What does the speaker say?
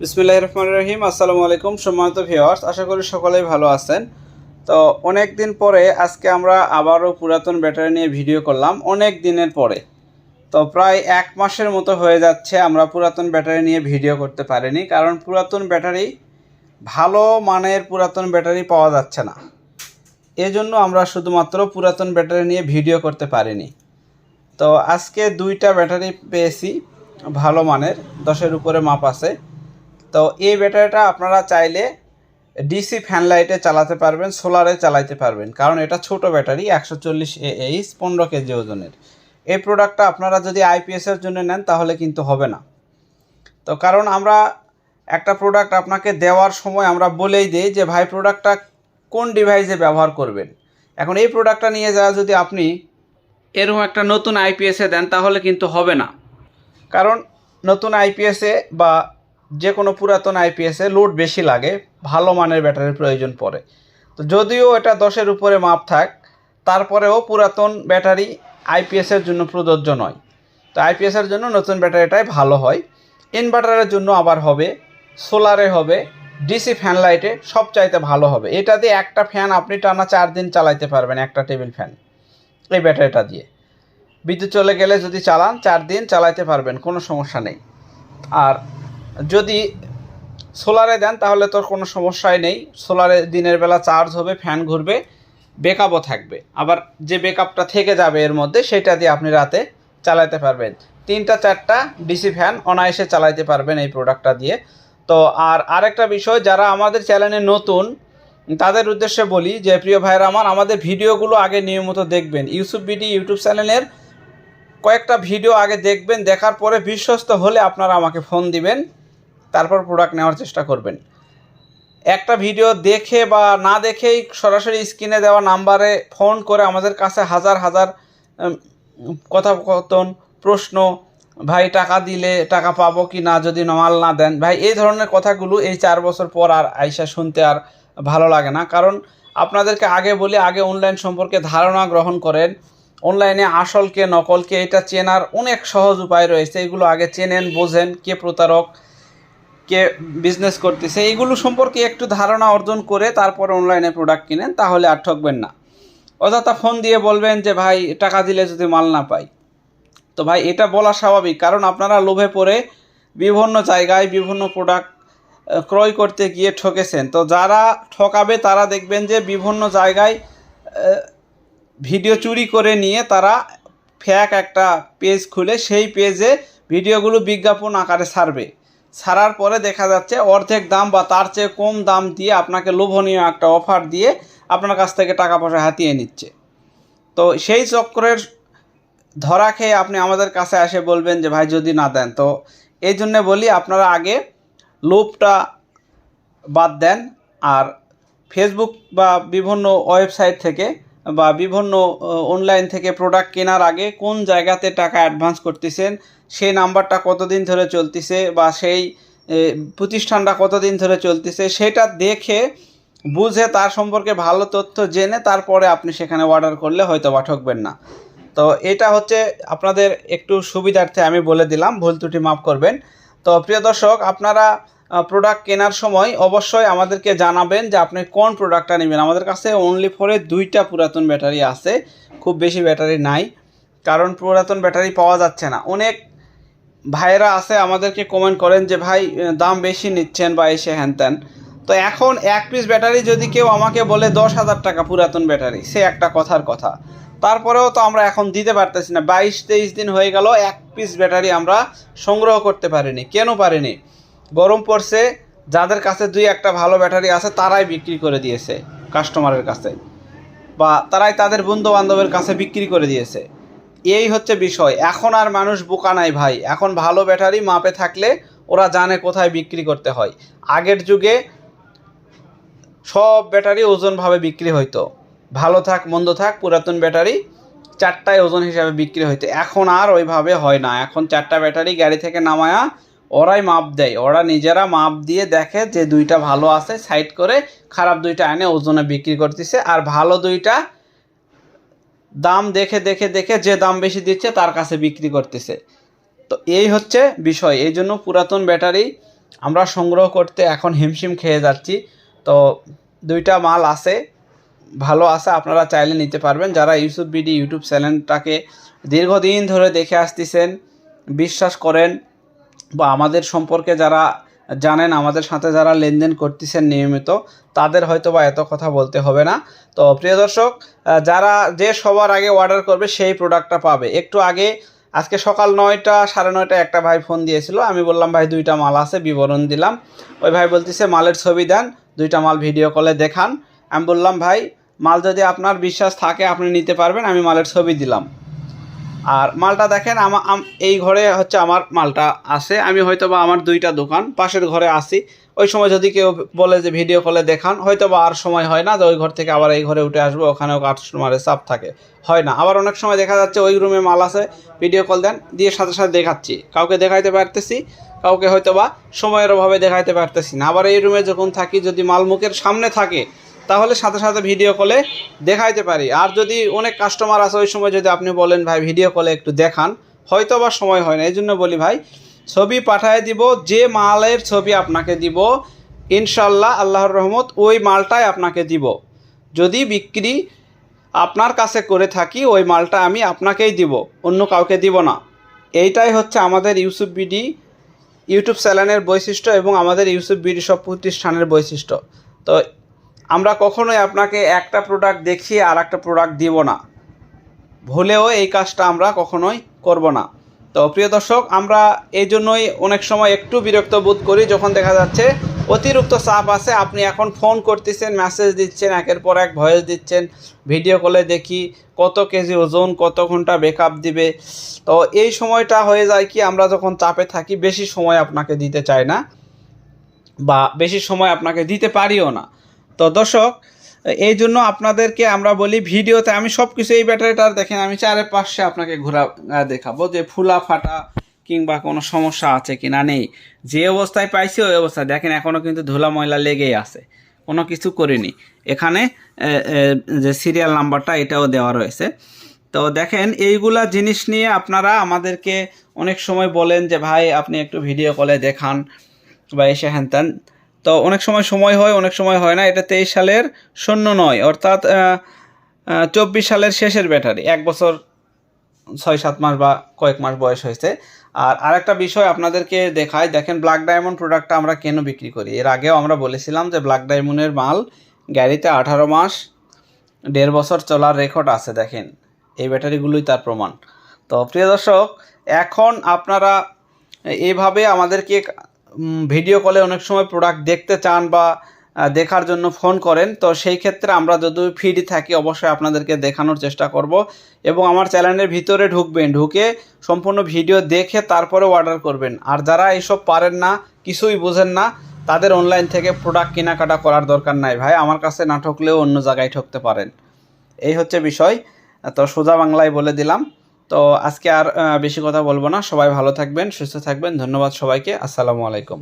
বিসমিল্লাহ রহমান রহিম, আসসালামু আলাইকুম সম্মানিত ভিওয়ার্স আশা করি সকলেই ভালো আছেন। তো অনেক দিন পরে আজকে আমরা আবারও পুরাতন ব্যাটারি নিয়ে ভিডিও করলাম, অনেক দিনের পরে। তো প্রায় এক মাসের মতো হয়ে যাচ্ছে আমরা পুরাতন ব্যাটারি নিয়ে ভিডিও করতে পারিনি, কারণ পুরাতন ব্যাটারি ভালো মানের পুরাতন ব্যাটারি পাওয়া যাচ্ছে না। এজন্য আমরা শুধুমাত্র পুরাতন ব্যাটারি নিয়ে ভিডিও করতে পারিনি। তো আজকে দুইটা ব্যাটারি পেয়েছি, ভালো মানের, দশের উপরে মাপ আছে। তো এই ব্যাটারিটা আপনারা চাইলে ডিসি ফ্যান লাইটে চালাতে পারবেন সোলারে চালাতে পারবেন। কারণ এটা ছোট ব্যাটারি, একশো চল্লিশ এ এইচ পনেরো কেজি ওজনের। এই প্রোডাক্টটা আপনারা যদি আইপিএসের জন্য নেন, তাহলে কিন্তু হবে না। তো কারণ আমরা একটা প্রোডাক্ট আপনাকে দেওয়ার সময় আমরা বলেই দিই যে, ভাই প্রোডাক্টটা কোন ডিভাইসে ব্যবহার করবেন? এখন এই প্রোডাক্টটা নিয়ে যাওয়া যদি আপনি এরকম একটা নতুন আইপিএসে দেন, তাহলে কিন্তু হবে না। কারণ নতুন আইপিএসে বা যে কোনো পুরাতন আইপিএসে লোড বেশি লাগে, ভালো মানের ব্যাটারির প্রয়োজন পড়ে। তো যদিও এটা দশের উপরে মাপ থাক, তারপরেও পুরাতন ব্যাটারি আইপিএসের জন্য প্রযোজ্য নয়। তো আইপিএসের জন্য নতুন ব্যাটারিটাই ভালো হয়। ইনভার্টারের জন্য আবার হবে সোলারে হবে ডিসি ফ্যান লাইটে সব চাইতে ভালো হবে। এটা দিয়ে একটা ফ্যান আপনি টানা চার দিন চালাইতে পারবেন, একটা টেবিল ফ্যান এই ব্যাটারিটা দিয়ে। বিদ্যুৎ চলে গেলে যদি চালান, চার দিন চালাইতে পারবেন, কোনো সমস্যা নেই। আর যদি সোলারে দেন, তাহলে তোর কোনো সমস্যাই নেই। সোলারে দিনের বেলা চার্জ হবে, ফ্যান ঘুরবে বেকআপও থাকবে। আবার যে বেকআপটা থেকে যাবে এর মধ্যে, সেটা দিয়ে আপনি রাতে চালাতে পারবেন। তিনটা, চারটা ডিসি ফ্যান অনায়াসে চালাইতে পারবেন এই প্রোডাক্টটা দিয়ে। তো আর আরেকটা বিষয়, যারা আমাদের চ্যানেলে নতুন, তাদের উদ্দেশ্যে বলি যে, প্রিয় ভাইরা আমার, আমাদের ভিডিওগুলো আগে নিয়মিত দেখবেন। ইউসুফ বিডি ইউটিউব চ্যানেলের কয়েকটা ভিডিও আগে দেখবেন, দেখার পরে বিশ্বস্ত হলে আপনারা আমাকে ফোন দিবেন। তারপর প্রোডাক্ট নেওয়ার চেষ্টা করবেন। একটা ভিডিও দেখে বা না দেখেই সরাসরি স্ক্রিনে দেওয়া নাম্বারে ফোন করে আমাদের কাছে হাজার হাজার কথোপকথন, প্রশ্ন, ভাই, টাকা দিলে টাকা পাবো কি না যদি নমাল না দেন? ভাই, এই ধরনের কথাগুলো এই চার বছর পর আর আইসা শুনতে আর ভালো লাগে না। কারণ আপনাদেরকে আগে বলি, আগে অনলাইন সম্পর্কে ধারণা গ্রহণ করেন। অনলাইনে আসলকে নকলকে এটা চেনার অনেক সহজ উপায় রয়েছে। এগুলো আগে চেনেন, বোঝেন, কে প্রতারক কে বিজনেস করতেছে এইগুলো সম্পর্কে একটু ধারণা অর্জন করে তারপর অনলাইনে প্রোডাক্ট কিনেন, তাহলে আর ঠকবেন না। অযথা ফোন দিয়ে বলবেন যে, ভাই, টাকা দিলে যদি মাল না পাই। তো ভাই, এটা বলা স্বাভাবিক, কারণ আপনারা লোভে পড়ে বিভিন্ন জায়গায় বিভিন্ন প্রোডাক্ট ক্রয় করতে গিয়ে ঠকেছেন। তো যারা ঠকাবে, তারা দেখবেন যে, বিভিন্ন জায়গায় ভিডিও চুরি করে নিয়ে তারা ফ্যাক একটা পেজ খুলে, সেই পেজে ভিডিওগুলো বিজ্ঞাপন আকারে ছাড়বে। ছাড়ার পরে দেখা যাচ্ছে অর্ধেক দাম বা তার চেয়ে কম দাম দিয়ে আপনাকে লোভনীয় একটা অফার দিয়ে আপনার কাছ থেকে টাকা পয়সা হাতিয়ে নিচ্ছে। তো সেই চক্রের ধরা খেয়ে আপনি আমাদের কাছে এসে বলবেন যে, ভাই, যদি না দেন। তো এই জন্যে বলি, আপনারা আগে লোভটা বাদ দেন। আর ফেসবুক বা বিভিন্ন ওয়েবসাইট থেকে বা বিভিন্ন অনলাইন থেকে প্রোডাক্ট কেনার আগে কোন জায়গাতে টাকা অ্যাডভান্স করতেছেন, সেই নাম্বারটা কতদিন ধরে চলতেছে বা সেই প্রতিষ্ঠানটা কতদিন ধরে চলতেছে সেটা দেখে বুঝে তার সম্পর্কে ভালো তথ্য জেনে তারপরে আপনি সেখানে অর্ডার করলে হয়তো বা ঠকবেন না। তো এটা হচ্ছে আপনাদের একটু সুবিধার্থে আমি বলে দিলাম, ভুল ত্রুটি মাফ করবেন। তো প্রিয় দর্শক, আপনারা প্রোডাক্ট কেনার সময় অবশ্যই আমাদেরকে জানাবেন যে আপনি কোন প্রোডাক্টটা নেবেন। আমাদের কাছে অনলি ফরে দুইটা পুরাতন ব্যাটারি আছে। খুব বেশি ব্যাটারি নাই। কারণ পুরাতন ব্যাটারি পাওয়া যাচ্ছে না। অনেক ভাইরা আছে, আমাদেরকে কমেন্ট করেন যে, ভাই দাম বেশি নিচ্ছেন বা এসে হ্যান ত্যান। তো এখন এক পিস ব্যাটারি যদি কেউ আমাকে বলে দশ হাজার টাকা পুরাতন ব্যাটারি সে একটা কথার কথা। তারপরেও তো আমরা এখন দিতে পারতেছি না। বাইশ, তেইশ দিন হয়ে গেল, এক পিস ব্যাটারি আমরা সংগ্রহ করতে পারিনি। কেন পারিনি? গরম পড়ছে, যাদের কাছে দুই একটা ভালো ব্যাটারি আছে, তারাই বিক্রি করে দিয়েছে কাস্টমারের কাছে। বা তারাই তাদের বন্ধু বান্ধবের কাছে বিক্রি করে দিয়েছে। এই হচ্ছে বিষয়। এখন আর মানুষ বোকা নাই ভাই। এখন ভালো ব্যাটারি মাপে থাকলে ওরা জানে কোথায় বিক্রি করতে হয়। আগের যুগে সব ব্যাটারি ওজনভাবে বিক্রি হইতো। ভালো থাক, মন্দ থাক, পুরাতন ব্যাটারি চারটায় ওজন হিসাবে বিক্রি হইতো। এখন আর ওইভাবে হয় না। এখন চারটা ব্যাটারি গাড়ি থেকে নামায়া ওরাই মাপ দেয়। ওরা নিজেরা মাপ দিয়ে দেখে যে দুইটা ভালো আছে সাইড করে খারাপ দুইটা এনে ওজনে বিক্রি করতেছে। আর ভালো দুইটা দাম দেখে দেখে দেখে যে দাম বেশি দিচ্ছে তার কাছে বিক্রি করতেছে। তো এই হচ্ছে বিষয়। এই জন্য পুরাতন ব্যাটারি আমরা সংগ্রহ করতে এখন হিমশিম খেয়ে যাচ্ছি। তো দুইটা মাল আছে, ভালো আছে, আপনারা চাইলে নিতে পারবেন। যারা ইউসুফ বিডি ইউটিউব চ্যানেলটাকে দীর্ঘদিন ধরে দেখে আসতেছেন, বিশ্বাস করেন বা আমাদের সম্পর্কে যারা জানেন, আমাদের সাথে যারা লেনদেন করতেছেন নিয়মিত, তাদের হয়তো বা এত কথা বলতে হবে না। তো প্রিয় দর্শক যারা যে সবার আগে অর্ডার করবে, সেই প্রোডাক্টটা পাবে। একটু আগে, আজকে সকাল নয়টা, সাড়ে নয়টা একটা ভাই ফোন দিয়েছিল। আমি বললাম, ভাই, দুইটা মাল আছে, বিবরণ দিলাম। ওই ভাই বলতেছে, মালের ছবি দেন, দুইটা মাল ভিডিও কলে দেখান। আমি বললাম, ভাই, মাল যদি আপনার বিশ্বাস থাকে, আপনি নিতে পারবেন, আমি মালের ছবি দিলাম। আর মালটা দেখেন, আমা আম- এই ঘরে হচ্ছে আমার মালটা আছে। আমি হয়তো বা আমার দুইটা দোকান, পাশের ঘরে আসি ওই সময় যদি কেউ বলে যে ভিডিও কলে দেখান হয়তো বা আর সময় হয় না যে ওই ঘর থেকে আবার এই ঘরে উঠে আসব, ওখানেও কাস্টমারের চাপ থাকে। হয় না। আবার অনেক সময় দেখা যাচ্ছে ওই রুমে মাল আছে ভিডিও কল দেন, দিয়ে সাথে সাথে দেখাচ্ছি। কাউকে দেখাইতে পারতেছি, কাউকে হয়তো বা সময়ের অভাবে দেখাইতে পারতেছি না। আবার এই রুমে যখন থাকি, যদি মাল মুখের সামনে থাকে তাহলে সাথে সাথে ভিডিও কলে দেখাইতে পারি। আর যদি অনেক কাস্টমার আছে, ওই সময় যদি আপনি বলেন, ভাই ভিডিও কলে একটু দেখান। হয়তো বা সময় হয় না এই জন্য বলি ভাই, ছবি পাঠায় দিব, যে মালের ছবি আপনাকে দিব ইনশাল্লাহ আল্লাহর রহমত ওই মালটাই আপনাকে দিব। যদি বিক্রি আপনার কাছে করে থাকি, ওই মালটা আমি আপনাকেই দিব, অন্য কাউকে দিব না। এইটাই হচ্ছে আমাদের ইউসুফ বিডি ইউটিউব চ্যানেলের বৈশিষ্ট্য এবং আমাদের ইউসুফ বিডি সব প্রতিষ্ঠানের বৈশিষ্ট্য। তো আমরা কখনোই আপনাকে একটা প্রোডাক্ট দেখিয়ে আর একটা প্রোডাক্ট দিব না। ভুলেও এই কাজটা আমরা কখনোই করব না। তো প্রিয় দর্শক, আমরা এই জন্যই অনেক সময় একটু বিরক্ত বোধ করি, যখন দেখা যাচ্ছে অতিরিক্ত চাপ আছে, আপনি এখন ফোন করতেছেন মেসেজ দিচ্ছেন, একের পর এক ভয়েস দিচ্ছেন ভিডিও কলে দেখি কত কেজি ওজন, কত ঘণ্টা বেকআপ দিবে। তো এই সময়টা হয়ে যায় কি, আমরা যখন চাপে থাকি, বেশি সময় আপনাকে দিতে চাই না বা বেশি সময় আপনাকে দিতে পারিও না। তো দর্শক, এই জন্য আপনাদেরকে আমরা বলি ভিডিওতে আমি সব কিছু এই ব্যাটারিটার দেখেন, আমি চারে পাশে আপনাকে ঘোরা দেখাবো যে ফুলা ফাটা কিংবা কোনো সমস্যা আছে কি না নেই। যে অবস্থায় পাইছি ওই অবস্থায়। দেখেন এখনও কিন্তু ধুলা ময়লা লেগেই আছে। কোনো কিছু করিনি। এখানে যে সিরিয়াল নাম্বারটা এটাও দেওয়া রয়েছে। তো দেখেন, এইগুলা জিনিস নিয়ে আপনারা আমাদেরকে অনেক সময় বলেন যে, ভাই, আপনি একটু ভিডিও কলে দেখান বা এসে হ্যান তো অনেক সময় সময় হয়, অনেক সময় হয় না। এটা তেইশ সালের শূন্য নয়, অর্থাৎ চব্বিশ সালের শেষের ব্যাটারি। এক বছর ছয় সাত মাস বা কয়েক মাস বয়স হয়েছে। আর আরেকটা বিষয় আপনাদেরকে দেখায় দেখেন ব্ল্যাক ডায়মন্ড প্রোডাক্টটা আমরা কেন বিক্রি করি? এর আগেও আমরা বলেছিলাম যে ব্ল্যাক ডায়মন্ডের মাল গাড়িতে আঠারো মাস, দেড় বছর চলার রেকর্ড আছে, দেখেন। এই ব্যাটারিগুলোই তার প্রমাণ। তো প্রিয় দর্শক, এখন আপনারা এইভাবে আমাদেরকে ভিডিও কলে অনেক সময় প্রোডাক্ট দেখতে চান বা দেখার জন্য ফোন করেন। তো সেই ক্ষেত্রে আমরা যদি ফ্রি থাকি অবশ্যই আপনাদেরকে দেখানোর চেষ্টা করব। এবং আমার চ্যানেলের ভিতরে ঢুকবেন, ঢুকে সম্পূর্ণ ভিডিও দেখে তারপরে অর্ডার করবেন। আর যারা এইসব পারেন না, কিছুই বোঝেন না, তাদের অনলাইন থেকে প্রোডাক্ট কেনাকাটা করার দরকার নাই। ভাই, আমার কাছে না ঠকলেও অন্য জায়গায় ঠকতে পারেন। এই হচ্ছে বিষয়। তো সোজা বাংলায় বলে দিলাম। তো আজকে আর বেশি কথা বলব না। সবাই ভালো থাকবেন, সুস্থ থাকবেন। ধন্যবাদ সবাইকে। আসসালামু আলাইকুম।